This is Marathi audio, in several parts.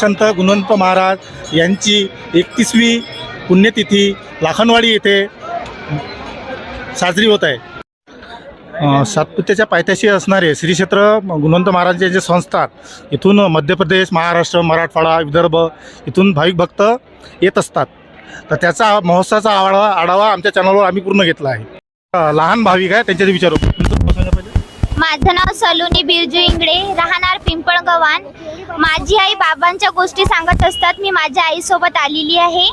संत गुणवंत महाराज यांची एकतीसवी पुण्यतिथी लाखनवाडी येथे साजरी होत आहे. सातपुत्याच्या पायथ्याशी असणारे श्री क्षेत्र गुणवंत महाराजांचे जे संस्थान इथून मध्य प्रदेश महाराष्ट्र मराठवाडा विदर्भ इथून भाविक भक्त येत असतात. तर त्याचा महोत्सवाचा आढावा आढावा आमच्या चॅनलवर आम्ही पूर्ण घेतला आहे. लहान भाविक आहे त्यांच्या विचारू. माझं नाव सलोनी बिरजू इंगडे राहणार पिंपळगव्हाण माझी आई बाबांच्या गोष्टी सांगत असतात. मी माझ्या आईसोबत आलेली आहे.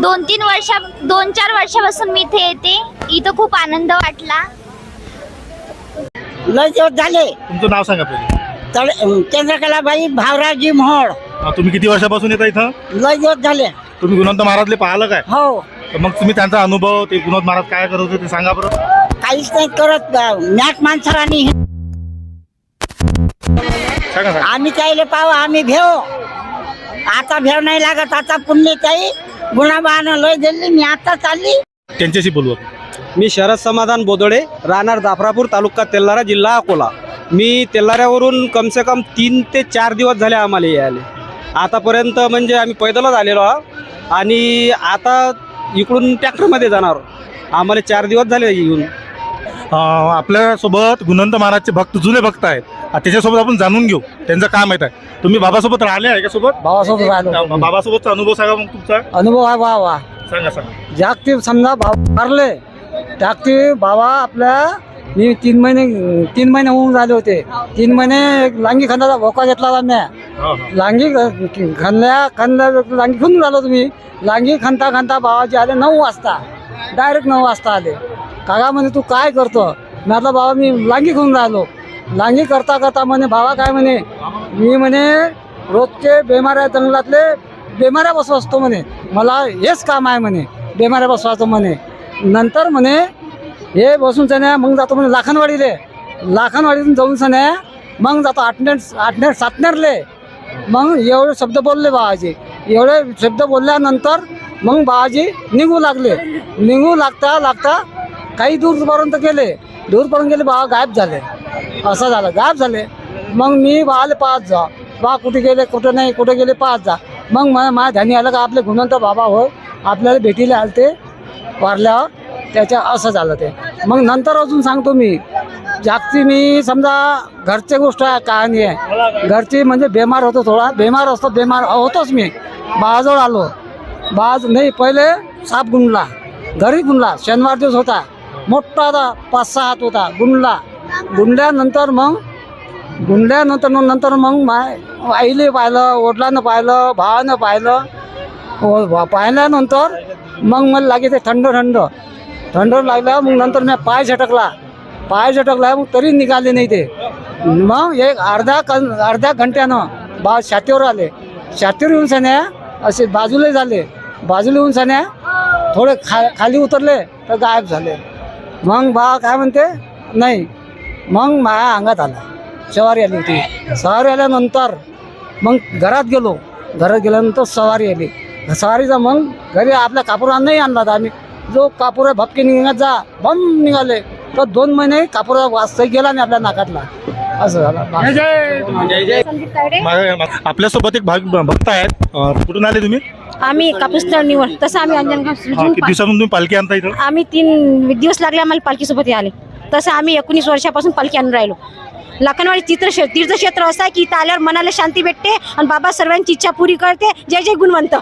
दोन तीन वर्षा दोन चार वर्षापासून मी इथे येते. इथं खूप आनंद वाटला. लय दिवस झाले. तुमचं नाव सांगा पहिले. तर चंद्रकलाबाई भावराजी मोहोळ. तुम्ही किती वर्षापासून येता इथं? लय दिवस झाले. तुम्ही गुणवंत महाराजले पाहिलं काय? हो. तर मग तुम्ही त्यांचा अनुभव ते गुणवंत महाराज काय करत होते ते सांगा बरं. काहीच नाही करत मॅट माणसारानी सांगा सांगा. आम्ही त्याला पाहू आम्ही भेव. आता भेव नाही लागत आता पुण्य ताई गुणाबानं लय दिली मी आता चालली. त्यांच्याशी बोलू आपण. मी शरद समाधान बोदोडे राहणार जाफरापूर तालुका तेल्लारा जिल्हा अकोला. मी तेल्लाऱ्यावरून कमसे कम तीन ते चार दिवस झाले आम्हाला यायले. आतापर्यंत म्हणजे आम्ही पैदलच आलेलो आहोत. आणि आता इकडून ट्रॅक्टरमध्ये जाणार आम्हाला चार दिवस झाले येऊन. आपल्यासोबत गुणवंत महाराजचे भक्त जुने भक्त आहेत. त्याच्यासोबत आपण जाणून घेऊ. त्यांचं काय माहीत आहे? तुम्ही बाबासोबत राहिले आहे का सोबत? भावासोबत राहिलो. बाबासोबतचा अनुभव सांगा मग तुमचा. अनुभव आहे वा वा. सांगा सांगा. जागतिक समजा भाव मारले जागतिक बाबा आपल्या मी तीन महिने तीन महिने होऊन झाले होते. तीन महिने लांगी खंदाचा भोका घेतला हा. लांगी खणल्या खणल्या लांगी खणून झालो तुम्ही लांगी खणता खणता बाबाजी आले नऊ वाजता. डायरेक्ट नऊ वाजता आले. काका म्हणे तू काय करतो? म्हटलं बाबा मी लांगी घेऊन राहिलो. लांगी करता करता म्हणे बाबा काय म्हणे? मी म्हणे रोजचे बेमाऱ्या जंगलातले बेमाऱ्या बसवतो म्हणे. मला हेच काम आहे म्हणे बेमाऱ्या बसवायचं म्हणे. नंतर म्हणे हे बसून सण्या मग जातो म्हणे लाखनवाडीले. लाखनवाडीतून जाऊन सण्या मग जातो आठनेर आठनेर सातनेरले. मग एवढे शब्द बोलले बाबाजी. एवढे शब्द बोलल्यानंतर मग बाबाजी निघू लागले. निघू लागता लागता काही दूरपर्यंत गेले दूरपर्यंत गेले बाबा गायब झाले. असं झालं गायब झाले. मग मी बाले पाहत जा. बा कुठे गेले कुठे नाही कुठे गेले पाहत जा. मग मला माझ्या ध्यानी आलं का आपले गुणवंत बाबा हो आपल्याला भेटीला आले ते वारल्यावर त्याच्या असं झालं ते. मग नंतर अजून सांगतो मी. जागती मी समजा घरची गोष्ट आहे कहाणी आहे. घरची म्हणजे बेमार होतो थोडा. बेमार असतो बेमार होतोच मी. बाजवळ आलो. बाज नाही पहिले साप गुंडला. घरी गुंडला. शनिवार दिवस होता. मोठा होता पाच सहा हात होता गुंडला. गुंडल्यानंतर मग गुंडल्यानंतर मग नंतर मग माय आईले पाहिलं वडिलांनं पाहिलं भावानं पाहिलं. पाहिल्यानंतर मग मला लागे ते थंड थंड. थंड लागला मग नंतर मी पाय झटकला. पाय झटकला मग तरी निघाले नाही ते. मग एक अर्धा कन अर्ध्या घंट्यानं बा छातीवर आले. छातीवर येऊन सण्या असे बाजूला झाले. बाजूला येऊन सण्या थोडे खा खाली उतरले तर गायब झाले. मग बा काय म्हणते? नाही. मग माया अंगात आला. सवारी आली होती. सवारी आल्यानंतर मग घरात गेलो. घरात गेल्यानंतर सवारी आली. सवारीचा मग घरी आपल्या कापुरा नाही आणला तर आम्ही. जो कापूर भपके निघत जा. बंद निघाले. तर दोन महिने कापुरा वाजता गेला नाही आपल्या नाकातला. असं झालं. आपल्यासोबत एक भाग भक्त आहेत कुठून आले तुम्ही? आम्ही कापूस तळणीवर तसं आम्ही अंजनगाव किती दिवसातून तुम्ही पालखी आणता इथं? पा- आम्ही तीन दिवस लागले आम्हाला पालखीसोबत यायला. तसं आम्ही एकोणीस वर्षापासून पालखी आणून राहिलो. लखनवाडी तीर्थ तीर्थक्षेत्र असं आहे की इथं आल्यावर मनाला शांती भेटते आणि बाबा सर्वांची इच्छा पुरी करते. जय जय गुणवंत.